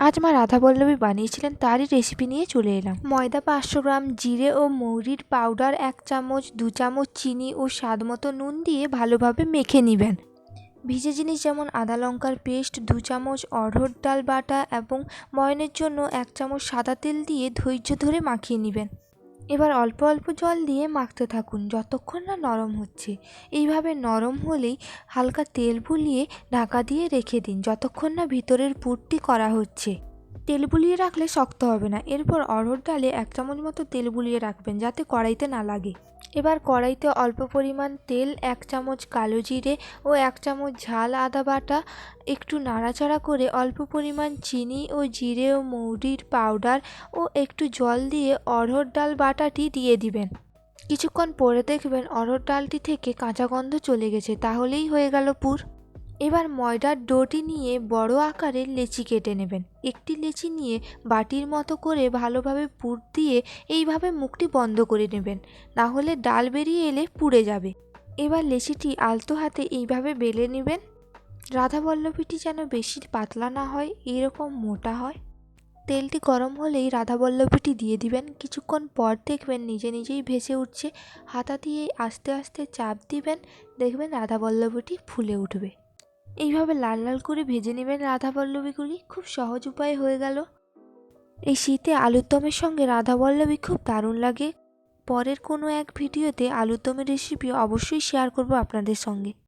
আজ মা রাধাবল্লভী বানিয়েছিলেন তারই রেসিপি নিয়ে চলে এলাম। ময়দা পাঁচশো গ্রাম, জিরে ও মৌরির পাউডার এক চামচ, দু চামচ চিনি ও স্বাদ মতো নুন দিয়ে ভালোভাবে মেখে নেবেন। ভিজে জিনিস যেমন আদা লঙ্কার পেস্ট, দু চামচ অড়হর ডাল বাটা এবং ময়নের জন্য এক চামচ সাদা তেল দিয়ে ধৈর্য ধরে মাখিয়ে নেবেন। এবার অল্প অল্প জল দিয়ে মাখতে থাকুন, যতক্ষণ না নরম হচ্ছে। এইভাবে নরম হলেই হালকা তেল বুলিয়ে ঢাকা দিয়ে রেখে দিন, যতক্ষণ না ভিতরের পুরটি করা হচ্ছে। তেল বুলিয়ে রাখলে শক্ত হবে না। এরপর অড়হর ডালে এক চামচ মতো তেল বুলিয়ে রাখবেন যাতে কড়াইতে না লাগে। এবার কড়াইতে অল্প পরিমাণ তেল, এক চামচ কালো জিরে ও এক চামচ ঝাল আদা বাটা, একটু নাড়াচাড়া করে অল্প পরিমাণ চিনি ও জিরে ও মৌরির পাউডার ও একটু জল দিয়ে অড়হর ডাল বাটাটি দিয়ে দিবেন। কিছুক্ষণ পরে দেখবেন অড়হর ডালটি থেকে কাঁচা গন্ধ চলে গেছে, তাহলেই হয়ে গেল পুর। এবার ময়দার ডোটি নিয়ে বড় আকারের লেচি কেটে নেবেন। একটি লেচি নিয়ে বাটির মতো করে ভালোভাবে পুর দিয়ে এইভাবে মুখটি বন্ধ করে নেবেন। না হলে ডাল বেরিয়ে এলে পুড়ে যাবে। এবার লেচিটি আলতো হাতে এইভাবে বেলে নেবেন। রাধাবল্লভীটি যেন বেশি পাতলা না হয়, এরকম মোটা হয়। তেলটি গরম হলেই রাধাবল্লভীটি দিয়ে দিবেন। কিছুক্ষণ পর দেখবেন নিজে নিজেই ভেসে উঠছে। হাতা দিয়ে আস্তে আস্তে চাপ দিবেন, দেখবেন রাধাবল্লভীটি ফুলে উঠবে। এইভাবে লাল লাল করে ভেজে নেবেন রাধাবল্লবীগুলি খুব সহজ উপায় হয়ে গেল। এই শীতে আলুরদমের সঙ্গে রাধাবল্লভী খুব দারুণ লাগে। পরের কোনো এক ভিডিওতে আলুরদমের রেসিপি অবশ্যই শেয়ার করব আপনাদের সঙ্গে।